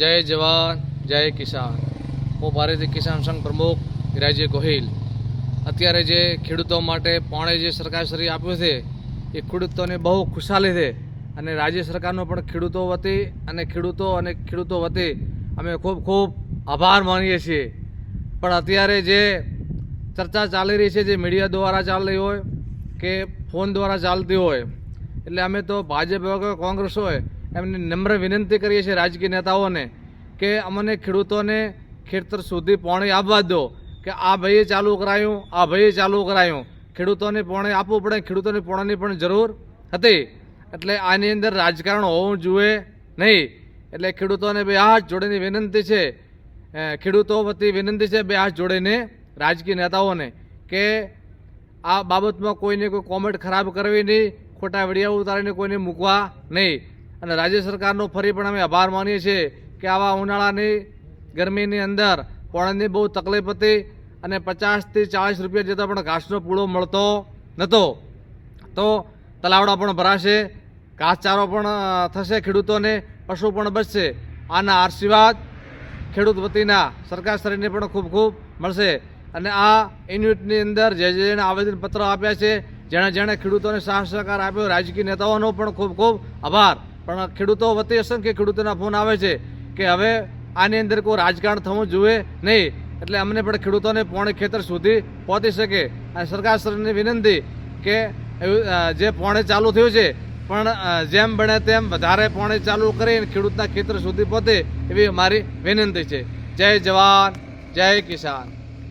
જય જવાન, જય કિસાન. હું ભારતીય કિસાન સંઘ પ્રમુખ રાજ્ય ગોહિલ. અત્યારે જે ખેડૂતો માટે પોણે જે સરકારશ્રી આપ્યું છે, એ ખેડૂતોને બહુ ખુશાલી છે અને રાજ્ય સરકારનો પણ ખેડૂતો વતી અને ખેડૂતો અને ખેડૂતો વતી અમે ખૂબ ખૂબ આભાર માનીએ છીએ. પણ અત્યારે જે ચર્ચા ચાલી રહી છે, જે મીડિયા દ્વારા ચાલી હોય કે ફોન દ્વારા ચાલતી હોય, એટલે અમે તો ભાજપ હોય કે કોંગ્રેસ હોય એમને નમ્ર વિનંતી કરીએ છીએ રાજકીય નેતાઓને કે અમને ખેડૂતોને ખેતર સુધી પાણી આપવા દો, કે આ ભાઈએ ચાલુ કરાયું, આ ભાઈએ ચાલુ કરાયું. ખેડૂતોને પાણી આપવું પડે, ખેડૂતોને પાણીની પણ જરૂર હતી. એટલે આની અંદર રાજકારણ હોવું જોઈએ નહીં. એટલે ખેડૂતોને બે હાથ જોડીને વિનંતી છે ખેડૂતો વતી વિનંતી છે બે હાથ જોડીને રાજકીય નેતાઓને કે આ બાબતમાં કોઈને કોઈ કોમેન્ટ ખરાબ કરવી નહીં, ખોટા વિડીયા ઉતારીને કોઈને મૂકવા નહીં. અને રાજ્ય સરકારનો ફરી પણ અમે આભાર માનીએ છીએ કે આવા ઉનાળાની ગરમીની અંદર પાણીની બહુ તકલીફ હતી અને પચાસથી ચાળીસ રૂપિયા જતાં પણ ઘાસનો પૂળો મળતો નહોતો તો તલાવડા પણ ભરાશે, ઘાસચારો પણ થશે ખેડૂતોને, પશુ પણ બચશે. આના આશીર્વાદ ખેડૂત વતીના સરકારશ્રીને પણ ખૂબ ખૂબ મળશે. અને આ યુનિટની અંદર જે જેણે આવેદનપત્ર આપ્યા છે, જેણે જેણે ખેડૂતોને સાહસ સહકાર આપ્યો, રાજકીય નેતાઓનો પણ ખૂબ ખૂબ આભાર. પણ ખેડૂતો વતી અસંખ્ય ખેડૂતોના ફોન આવે છે કે હવે આની અંદર કોઈ રાજકારણ થવું જોઈએ નહીં. એટલે અમને પણ ખેડૂતોને પોણે ખેતર સુધી પહોંચી શકે. અને સરકારશ્રીની વિનંતી કે જે પોણે ચાલુ થયું છે, પણ જેમ બને તેમ વધારે પોણે ચાલુ કરીને ખેડૂતના ખેતર સુધી પહોંચે એવી અમારી વિનંતી છે. જય જવાન, જય કિસાન.